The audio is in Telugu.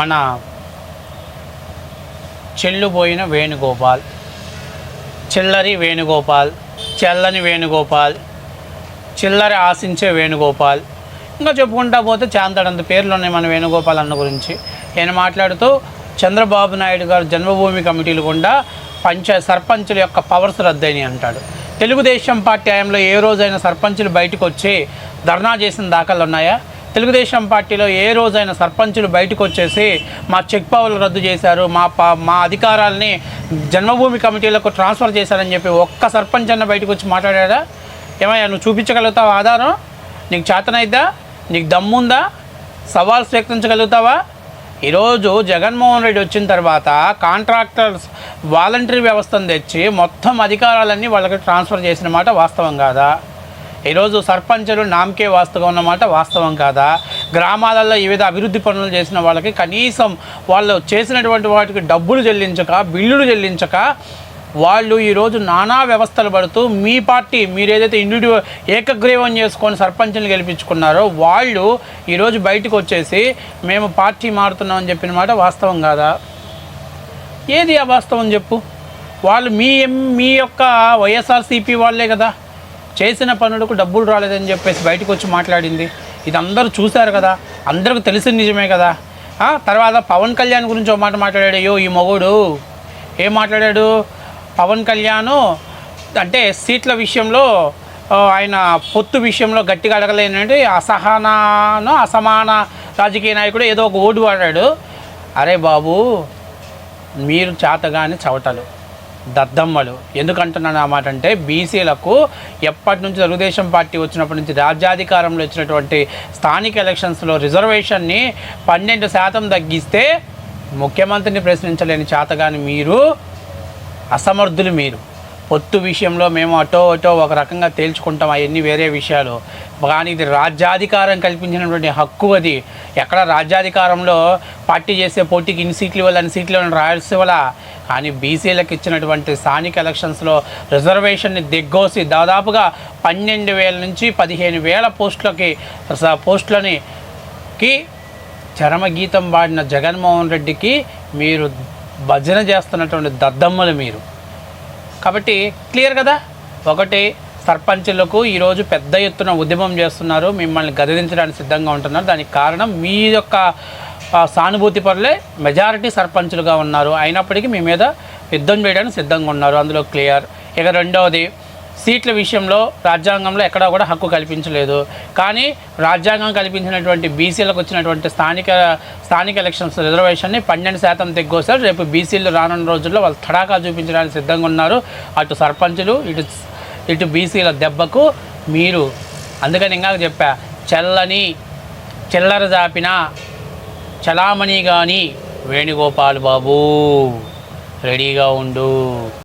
మన చెల్లుపోయిన వేణుగోపాల్ చిల్లరి వేణుగోపాల్ చెల్లని వేణుగోపాల్ చిల్లరి ఆశించే వేణుగోపాల్. ఇంకా చెప్పుకుంటా పోతే చాంతడంత పేర్లు ఉన్నాయి మన వేణుగోపాల్ అన్న గురించి. ఆయన మాట్లాడుతూ చంద్రబాబు నాయుడు గారు జన్మభూమి కమిటీలు గుండా పంచ సర్పంచుల యొక్క పవర్స్ రద్దయినాయి అంటాడు. తెలుగుదేశం పార్టీ హయాంలో ఏ రోజైనా సర్పంచులు బయటకు వచ్చి ధర్నా చేసిన దాఖలు ఉన్నాయా? తెలుగుదేశం పార్టీలో ఏ రోజైనా సర్పంచులు బయటకు వచ్చేసి మా చెక్ పవర్లు రద్దు చేశారు మా పా మా అధికారాలని జన్మభూమి కమిటీలకు ట్రాన్స్ఫర్ చేశారని చెప్పి ఒక్క సర్పంచ్ అన్న బయటకు వచ్చి మాట్లాడా ఏమయ్యా నువ్వు చూపించగలుగుతావు ఆధారం? నీకు చేతనైద్దా? నీకు దమ్ముందా? సవాల్ స్వీకరించగలుగుతావా ఈరోజు జగన్మోహన్ రెడ్డి వచ్చిన తర్వాత కాంట్రాక్టర్స్ వాలంటరీ వ్యవస్థను తెచ్చి మొత్తం అధికారాలన్నీ వాళ్ళకి ట్రాన్స్ఫర్ చేసిన మాట వాస్తవం కాదా? ఈరోజు సర్పంచులు నామకే వాస్తవం అన్నమాట వాస్తవం కాదా? గ్రామాలలో వివిధ అభివృద్ధి పనులు చేసిన వాళ్ళకి కనీసం వాళ్ళు చేసినటువంటి వాటికి డబ్బులు చెల్లించక బిల్లులు చెల్లించక వాళ్ళు ఈరోజు నానా వ్యవస్థలు పడుతూ మీ పార్టీ మీరు ఏదైతే ఇండివిడ్యువల్ ఏకగ్రీవం చేసుకొని సర్పంచ్ని గెలిపించుకున్నారో వాళ్ళు ఈరోజు బయటకు వచ్చేసి మేము పార్టీ మారుతున్నామని చెప్పిన మాట వాస్తవం కాదా? ఏది అవాస్తవం చెప్పు? వాళ్ళు మీ మీ యొక్క వైఎస్ఆర్సీపీ వాళ్ళే కదా. చేసిన పనులకు డబ్బులు రాలేదని చెప్పేసి బయటకు వచ్చి మాట్లాడింది. ఇది అందరూ చూశారు కదా అందరికి తెలిసిన నిజమే కదా. తర్వాత పవన్ కళ్యాణ్ గురించి ఒక మాట మాట్లాడాడు. అయ్యో ఈ మొగుడు ఏం మాట్లాడాడు? పవన్ కళ్యాణ్ అంటే సీట్ల విషయంలో ఆయన పొత్తు విషయంలో గట్టిగా అడగలేనంటే అసహనాను అసమాన రాజకీయ నాయకుడు ఏదో ఒక ఓటు వాడాడు. అరే బాబు మీరు చేతగాని చవటలు. దద్దమ్మలు. ఎందుకంటున్నాను ఆ మాట అంటే బీసీలకు ఎప్పటి నుంచి తెలుగుదేశం పార్టీ వచ్చినప్పటి నుంచి రాజ్యాధికారంలో వచ్చినటువంటి స్థానిక ఎలక్షన్స్లో రిజర్వేషన్ని పన్నెండు శాతం తగ్గిస్తే ముఖ్యమంత్రిని ప్రశ్నించలేని చేతగాని మీరు అసమర్థులు మీరు. పొత్తు విషయంలో మేము అటో అటో ఒక రకంగా తేల్చుకుంటాం అవన్నీ వేరే విషయాలు. కానీ ఇది రాజ్యాధికారం కల్పించినటువంటి హక్కు అది. ఎక్కడ రాజ్యాధికారంలో పార్టీ చేసే పోటీకి ఇన్ని సీట్లు ఇవ్వాలి అన్ని సీట్లు ఇవ్వాలని వల్ల? కానీ బీసీలకు ఇచ్చినటువంటి స్థానిక ఎలక్షన్స్లో రిజర్వేషన్ని దిగ్గోసి దాదాపుగా పన్నెండు వేల నుంచి పదిహేను వేల పోస్టులకి పోస్టులని కి చరమగీతం పాడిన జగన్మోహన్ రెడ్డికి మీరు భజన చేస్తున్నటువంటి దద్దమ్మలు మీరు. కాబట్టి క్లియర్ కదా? ఒకటి సర్పంచులకు ఈరోజు పెద్ద ఎత్తున ఉద్యమం చేస్తున్నారు మిమ్మల్ని గదిలించడానికి సిద్ధంగా ఉంటున్నారు. దానికి కారణం మీ యొక్క సానుభూతి పరులే మెజారిటీ సర్పంచులుగా ఉన్నారు. అయినప్పటికీ మీ మీద యుద్ధం చేయడానికి సిద్ధంగా ఉన్నారు. అందులో క్లియర్. ఇక రెండవది సీట్ల విషయంలో రాజ్యాంగంలో ఎక్కడా కూడా హక్కు కల్పించలేదు. కానీ రాజ్యాంగం కల్పించినటువంటి బీసీలకు వచ్చినటువంటి స్థానిక స్థానిక ఎలక్షన్స్ రిజర్వేషన్ని పన్నెండు శాతం తెగ్గోసారు రేపు బీసీలు రానున్న రోజుల్లో వాళ్ళు తడాకా చూపించడానికి సిద్ధంగా ఉన్నారు. అటు సర్పంచులు ఇటు ఇటు బీసీల దెబ్బకు మీరు అందుకని ఇంకా చెప్పా చల్లని చిల్లర జాపిన చలామణి కానీ వేణుగోపాల్ బాబు రెడీగా ఉండు.